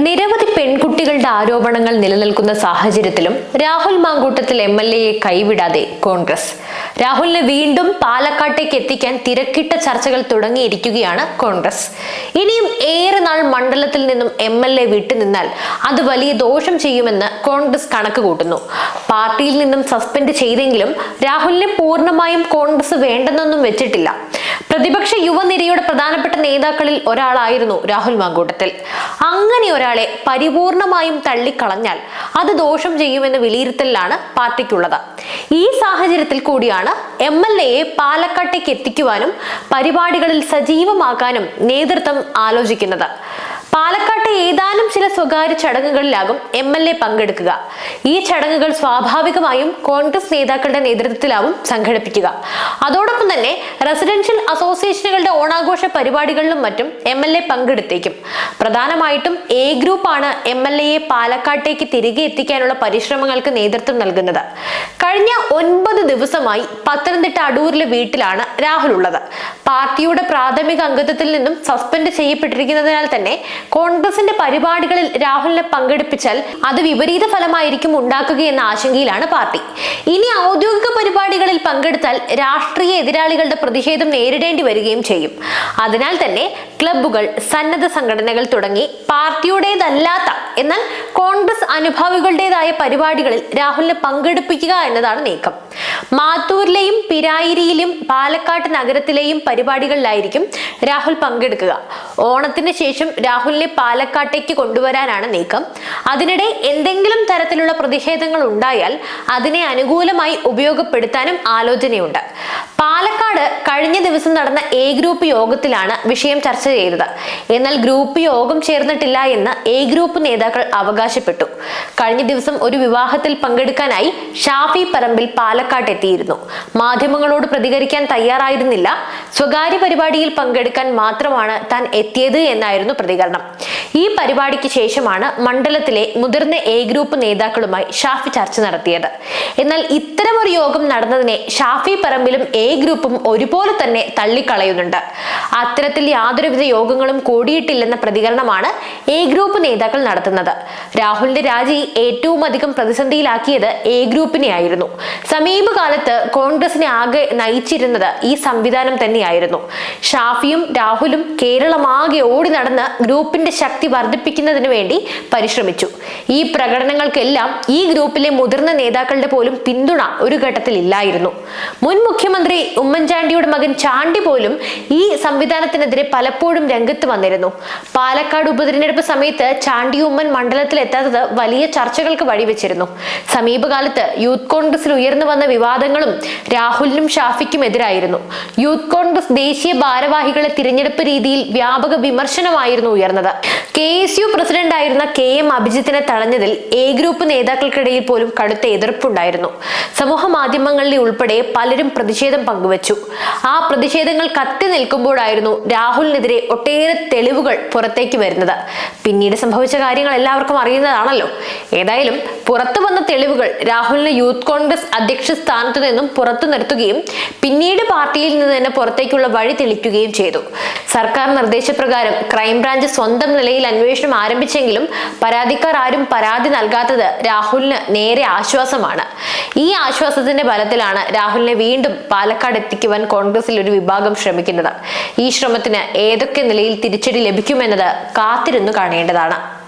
നിരവധി പെൺകുട്ടികളുടെ ആരോപണങ്ങൾ നിലനിൽക്കുന്ന സാഹചര്യത്തിലും രാഹുൽ മാങ്കൂട്ടത്തിൽ എം എൽ എയെ കൈവിടാതെ കോൺഗ്രസ്. രാഹുലിനെ വീണ്ടും പാലക്കാട്ടേക്ക് എത്തിക്കാൻ തിരക്കിട്ട ചർച്ചകൾ തുടങ്ങിയിരിക്കുകയാണ് കോൺഗ്രസ്. ഇനിയും ഏറെ നാൾ മണ്ഡലത്തിൽ നിന്നും എം എൽ എ വിട്ടുനിന്നാൽ അത് വലിയ ദോഷം ചെയ്യുമെന്ന് കോൺഗ്രസ് കണക്ക് കൂട്ടുന്നു. പാർട്ടിയിൽ നിന്നും സസ്പെൻഡ് ചെയ്തെങ്കിലും രാഹുലിനെ പൂർണമായും കോൺഗ്രസ് വേണ്ടെന്നൊന്നും വെച്ചിട്ടില്ല. പ്രതിപക്ഷ യുവനിരയുടെ പ്രധാനപ്പെട്ട നേതാക്കളിൽ ഒരാളായിരുന്നു രാഹുൽ മാങ്കൂട്ടത്തിൽ. അങ്ങനെ ഒരാളെ പരിപൂർണമായും തള്ളിക്കളഞ്ഞാൽ അത് ദോഷം ചെയ്യുമെന്ന വിലയിരുത്തലിലാണ് പാർട്ടിക്കുള്ളത്. ഈ സാഹചര്യത്തിൽ കൂടിയാണ് എം എൽ എയെ പാലക്കാട്ടേക്ക് എത്തിക്കുവാനും പരിപാടികളിൽ സജീവമാക്കാനും നേതൃത്വം ആലോചിക്കുന്നത്. പാലക്കാട്ടെ ഏതാനും ചില സ്വകാര്യ ചടങ്ങുകളിലാകും എം എൽ എ പങ്കെടുക്കുക. ഈ ചടങ്ങുകൾ സ്വാഭാവികമായും കോൺഗ്രസ് നേതാക്കളുടെ നേതൃത്വത്തിലാവും സംഘടിപ്പിക്കുക. അതോടൊപ്പം തന്നെ റെസിഡൻഷ്യൽ അസോസിയേഷനുകളുടെ ഓണാഘോഷ പരിപാടികളിലും മറ്റും എം എൽ എ പങ്കെടുത്തേക്കും. പ്രധാനമായിട്ടും എ ഗ്രൂപ്പാണ് എം എൽ എയെ പാലക്കാട്ടേക്ക് തിരികെ എത്തിക്കാനുള്ള പരിശ്രമങ്ങൾക്ക് നേതൃത്വം നൽകുന്നത്. കഴിഞ്ഞ ഒൻപത് ദിവസമായി പത്തനംതിട്ട അടൂരിലെ വീട്ടിലാണ് രാഹുൽ ഉള്ളത്. പാർട്ടിയുടെ പ്രാഥമിക അംഗത്വത്തിൽ നിന്നും സസ്പെൻഡ് ചെയ്യപ്പെട്ടിരിക്കുന്നതിനാൽ തന്നെ കോൺഗ്രസിന്റെ പരിപാടികളിൽ രാഹുലിനെ പങ്കെടുപ്പിച്ചാൽ അത് വിപരീത ഫലമായിരിക്കും ഉണ്ടാക്കുകയെന്ന ആശങ്കയിലാണ് പാർട്ടി. ഇനി ഔദ്യോഗിക പരിപാടികളിൽ പങ്കെടുത്താൽ രാഷ്ട്രീയ എതിരാളികളുടെ പ്രതിഷേധം നേരിടേണ്ടി വരികയും ചെയ്യും. അതിനാൽ തന്നെ ക്ലബ്ബുകൾ സന്നദ്ധ സംഘടനകൾ തുടങ്ങി പാർട്ടിയുടേതല്ലാത്ത എന്നാൽ കോൺഗ്രസ് അനുഭാവികളുടേതായ പരിപാടികളിൽ രാഹുലിനെ പങ്കെടുപ്പിക്കുക എന്നതാണ് നീക്കം. മാത്തൂരിലെയും പിരായിരിയിലും പാലക്കാട് നഗരത്തിലെയും പരിപാടികളിലായിരിക്കും രാഹുൽ പങ്കെടുക്കുക. ഓണത്തിന് ശേഷം രാഹുലിനെ പാലക്കാട്ടേക്ക് കൊണ്ടുവരാനാണ് നീക്കം. അതിനിടെ എന്തെങ്കിലും തരത്തിലുള്ള പ്രതിഷേധങ്ങൾ ഉണ്ടായാൽ അതിനെ അനുകൂലമായി ഉപയോഗപ്പെടുത്താനും ആലോചനയുണ്ട്. പാലക്കാട് കഴിഞ്ഞ ദിവസം നടന്ന എ ഗ്രൂപ്പ് യോഗത്തിലാണ് വിഷയം ചർച്ച ചെയ്തത്. എന്നാൽ ഗ്രൂപ്പ് യോഗം ചേർന്നിട്ടില്ല എന്ന് എ ഗ്രൂപ്പ് നേതാക്കൾ അവകാശപ്പെട്ടു. കഴിഞ്ഞ ദിവസം ഒരു വിവാഹത്തിൽ പങ്കെടുക്കാനായി ഷാഫി പറമ്പിൽ പാലക്കാട്ട് എത്തിയിരുന്നു. മാധ്യമങ്ങളോട് പ്രതികരിക്കാൻ തയ്യാറായിരുന്നില്ല. സ്വകാര്യ പരിപാടിയിൽ പങ്കെടുക്കാൻ മാത്രമാണ് താൻ എത്തിയത് എന്നായിരുന്നു പ്രതികരണം. ഈ പരിപാടിക്ക് ശേഷമാണ് മണ്ഡലത്തിലെ മുതിർന്ന എ ഗ്രൂപ്പ് നേതാക്കളുമായി ഷാഫി ചർച്ച നടത്തിയത്. എന്നാൽ ഇത്തരമൊരു യോഗം നടന്നതിനെ ഷാഫി പറമ്പിലും എ ഗ്രൂപ്പും ഒരുപോലെ തന്നെ തള്ളിക്കളയുന്നുണ്ട്. അത്തരത്തിൽ യാതൊരുവിധ യോഗങ്ങളും കൂടിയിട്ടില്ലെന്ന പ്രതികരണമാണ് എ ഗ്രൂപ്പ് നേതാക്കൾ നടത്തുന്നത്. രാഹുലിന്റെ രാജി ഏറ്റവും അധികം പ്രതിസന്ധിയിലാക്കിയത് എ ഗ്രൂപ്പിനെ ആയിരുന്നു സമീപകാലത്ത് കോൺഗ്രസിനെ ആകെ നയിച്ചിരുന്നത് ഈ സംവിധാനം തന്നെയായിരുന്നു. ഷാഫിയും രാഹുലും കേരളമാകെ ഓടി നടന്ന് ഗ്രൂപ്പിന്റെ ശക്തി വർദ്ധിപ്പിക്കുന്നതിന് വേണ്ടി പരിശ്രമിച്ചു. ഈ പ്രകടനങ്ങൾക്കെല്ലാം ഈ ഗ്രൂപ്പിലെ മുതിർന്ന നേതാക്കളുടെ പോലും പിന്തുണ ഒരു ഘട്ടത്തിൽ ഇല്ലായിരുന്നു. മുൻ മുഖ്യമന്ത്രി ഉമ്മൻചാണ്ടിയുടെ മകൻ ചാണ്ടി പോലും ഈ സംവിധാനത്തിനെതിരെ പലപ്പോഴും രംഗത്ത് വന്നിരുന്നു. പാലക്കാട് ഉപതിരഞ്ഞെടുപ്പ് സമയത്ത് ചാണ്ടി ഉമ്മൻ മണ്ഡലത്തിൽ എത്താത്തത് വലിയ ചർച്ചകൾക്ക് വഴിവെച്ചിരുന്നു. സമീപകാലത്ത് യൂത്ത് കോൺഗ്രസിൽ ഉയർന്നു വന്ന വിവാദങ്ങളും രാഹുലിനും ഷാഫിക്കും എതിരായിരുന്നു. യൂത്ത് കോൺഗ്രസ് ദേശീയ ഭാരവാഹികളെ തിരഞ്ഞെടുപ്പ് രീതിയിൽ വ്യാപക വിമർശനമായിരുന്നു ഉയർന്നത്. കെ എസ് യു പ്രസിഡന്റ് ആയിരുന്ന കെ എം അഭിജിത്തിനെ തടഞ്ഞതിൽ എ ഗ്രൂപ്പ് നേതാക്കൾക്കിടയിൽ പോലും കടുത്ത എതിർപ്പുണ്ടായിരുന്നു. സമൂഹ മാധ്യമങ്ങളിൽ ഉൾപ്പെടെ പലരും പ്രതിഷേധം പങ്കുവച്ചു. ആ പ്രതിഷേധങ്ങൾ കത്തി നിൽക്കുമ്പോഴായിരുന്നു രാഹുലിനെതിരെ ഒട്ടേറെ തെളിവുകൾ പുറത്തേക്ക് വരുന്നത്. പിന്നീട് സംഭവിച്ച കാര്യങ്ങൾ എല്ലാവർക്കും അറിയുന്നതാണല്ലോ. ഏതായാലും പുറത്തു വന്ന തെളിവുകൾ രാഹുലിനെ യൂത്ത് കോൺഗ്രസ് അധ്യക്ഷ സ്ഥാനത്തു നിന്നും പുറത്തു നിർത്തുകയും പിന്നീട് പാർട്ടിയിൽ നിന്ന് തന്നെ പുറത്തേക്കുള്ള വഴി തെളിക്കുകയും ചെയ്തു. സർക്കാർ നിർദ്ദേശപ്രകാരം ക്രൈംബ്രാഞ്ച് സ്വന്തം നിലയിൽ അന്വേഷണം ആരംഭിച്ചെങ്കിലും പരാതിക്കാർ ആരും പരാതി നൽകാത്തത് രാഹുലിന് നേരെ ആശ്വാസമാണ്. ഈ ആശ്വാസത്തിന്റെ ബലത്തിലാണ് രാഹുലിനെ വീണ്ടും പാലക്കാട് എത്തിക്കുവാൻ കോൺഗ്രസിൽ ഒരു വിഭാഗം ശ്രമിക്കുന്നത്. ഈ ശ്രമത്തിന് ഏതൊക്കെ നിലയിൽ തിരിച്ചടി ലഭിക്കുമെന്നത് കാത്തിരുന്നു കാണേണ്ടതാണ്.